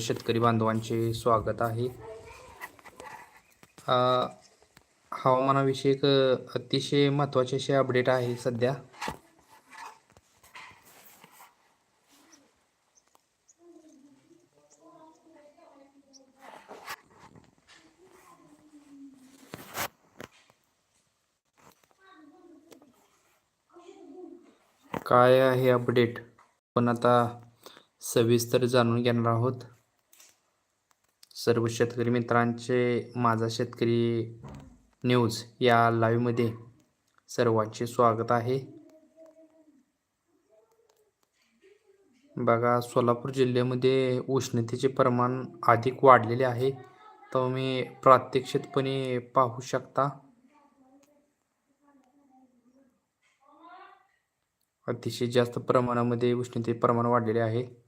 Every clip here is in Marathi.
शेतकरी बांधवांचे स्वागत आहे. हवामानाविषयक अतिशय महत्त्वाचे असे अपडेट आहे सध्या. काय आहे अपडेट पण आता सविस्तर जाणून घेणार आहोत. सर्व शेतकरी मित्रांचे माझा शेतकरी न्यूज या लाईव्हमध्ये सर्वांचे स्वागत आहे. बघा सोलापूर जिल्ह्यामध्ये उष्णतेचे प्रमाण अधिक वाढलेले आहे. तुम्ही प्रात्यक्षिकपणे पाहू शकता. अतिशय जास्त प्रमाणामध्ये उष्णतेचे प्रमाण वाढलेले आहे.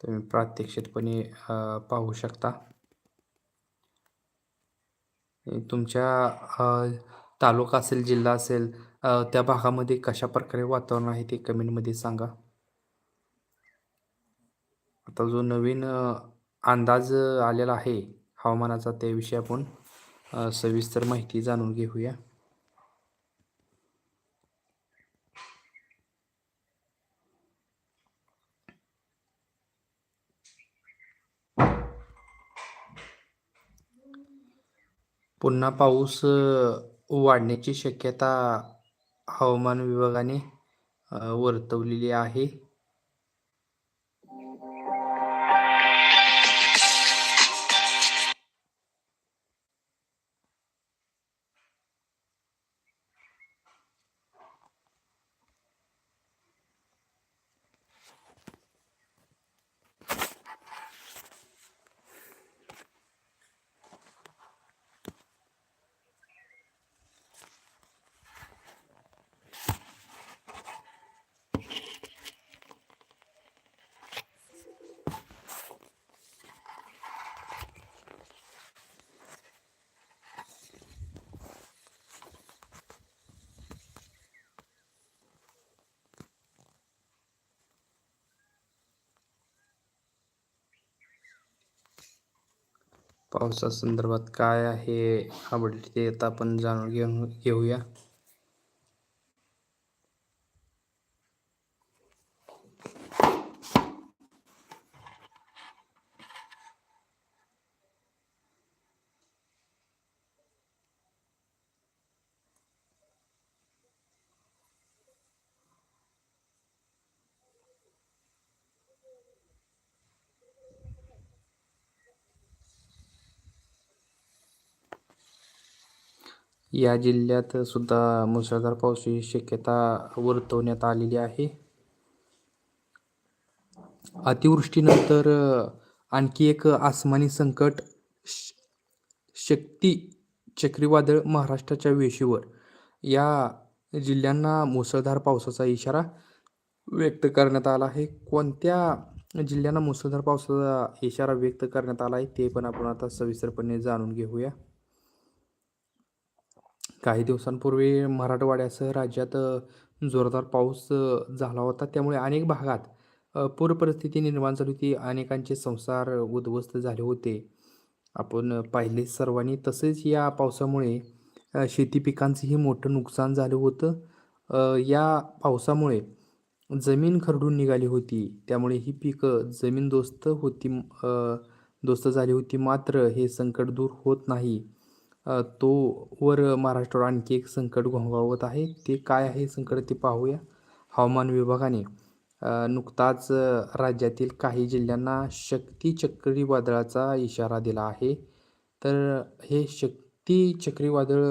तुम्ही प्रात्यक्षिकपणे पाहू शकता. तुमच्या तालुका असेल जिल्हा असेल त्या भागामध्ये कशा प्रकारे वातावरण आहे ते कमेंटमध्ये सांगा. आता जो नवीन अंदाज आलेला आहे हवामानाचा त्याविषयी आपण सविस्तर माहिती जाणून घेऊया. पुन्हा पाऊस वाढण्याची शक्यता हवामान विभागाने वर्तवलेली आहे. पावसा संदर्भात काय आहे? अपडेट ते आता आपण जाणून घेऊ घेऊया. या जिल्ह्यात सुद्धा मुसळधार पावसाची शक्यता वर्तवण्यात आलेली आहे. अतिवृष्टीनंतर आणखी एक आसमानी संकट श- शक्ती चक्रीवादळ महाराष्ट्राच्या वेशीवर. या जिल्ह्यांना मुसळधार पावसाचा इशारा व्यक्त करण्यात आला आहे. कोणत्या जिल्ह्यांना मुसळधार पावसाचा इशारा व्यक्त करण्यात आला आहे ते पण आपण आता सविस्तरपणे जाणून घेऊया. काही दिवसांपूर्वी मराठवाड्यासह राज्यात जोरदार पाऊस झाला होता. त्यामुळे अनेक भागात पूरपरिस्थिती पूर परिस्थिती निर्माण झाली होती. अनेकांचे संसार उद्ध्वस्त झाले होते. आपण पाहिले सर्वांनी तसेच या पावसामुळे शेती पिकांचंही मोठं नुकसान झालं होतं. या पावसामुळे जमीन खरडून निघाली होती. त्यामुळे ही पिकं जमीनदोस्त होती दोस्त झाली होती. मात्र हे संकट दूर होत नाही. तो वर महाराष्ट्रावर आणखी एक संकट घोंगावत आहे. ते काय आहे संकट ते पाहूया. हवामान विभागाने नुकताच राज्यातील काही जिल्ह्यांना शक्ती चक्रीवादळाचा इशारा दिला आहे. तर हे शक्ती चक्रीवादळ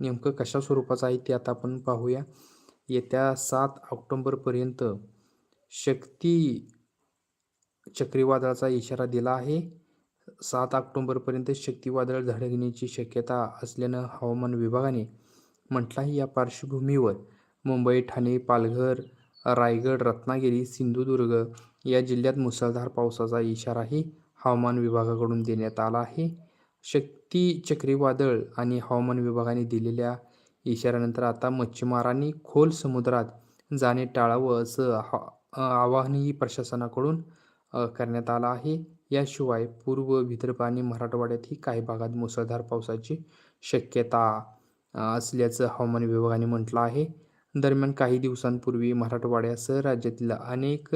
नेमकं कशा स्वरूपाचं आहे ते आता आपण पाहूया. येत्या सात ऑक्टोंबरपर्यंत शक्ती चक्रीवादळाचा इशारा दिला आहे. सात ऑक्टोंबरपर्यंत शक्तिवादळ धडकण्याची शक्यता असल्यानं हवामान विभागाने म्हटलं आहे या पार्श्वभूमीवर मुंबई ठाणे पालघर रायगड रत्नागिरी सिंधुदुर्ग या जिल्ह्यात मुसळधार पावसाचा इशाराही हवामान विभागाकडून देण्यात आला आहे शक्ती चक्रीवादळ आणि हवामान विभागाने दिलेल्या इशाऱ्यानंतर आता मच्छीमारांनी खोल समुद्रात जाणे टाळावं असं हा आवाहनही प्रशासनाकडून करण्यात आलं आहे. याशिवाय पूर्व विदर्भ आणि मराठवाड्यातही काही भागात मुसळधार पावसाची शक्यता असल्याचं हवामान विभागाने म्हटलं आहे. दरम्यान काही दिवसांपूर्वी मराठवाड्यासह राज्यातील अनेक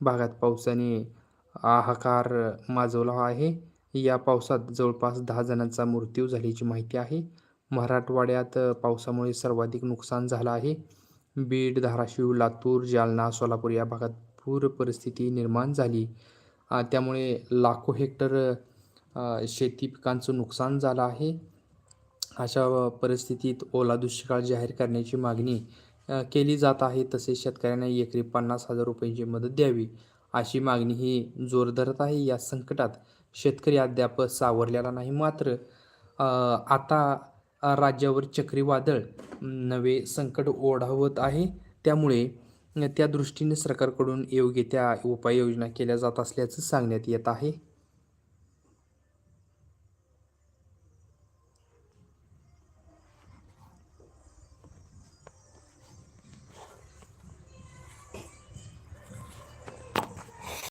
भागात पावसाने हाहाकार माजवला आहे. या पावसात जवळपास दहा जणांचा मृत्यू झाल्याची माहिती आहे. मराठवाड्यात पावसामुळे सर्वाधिक नुकसान झालं आहे. बीड, धाराशिव, लातूर, जालना, सोलापूर या भागात पूर परिस्थिती निर्माण झाली. त्यामुळे लाखो हेक्टर शेती पिकांचं नुकसान झालं आहे. अशा परिस्थितीत ओला दुष्काळ जाहीर करण्याची मागणी केली जात आहे. तसेच शेतकऱ्यांना एकरी पन्नास हजार रुपयांची मदत द्यावी, अशी मागणीही जोर धरत आहे. या संकटात शेतकरी अद्याप सावरलेला नाही. मात्र आता राज्यावर चक्रीवादळ नवे संकट ओढावत आहे. त्यामुळे त्या दृष्टीने सरकारकडून योग्य त्या उपाययोजना केल्या जात असल्याचं सांगण्यात येत आहे.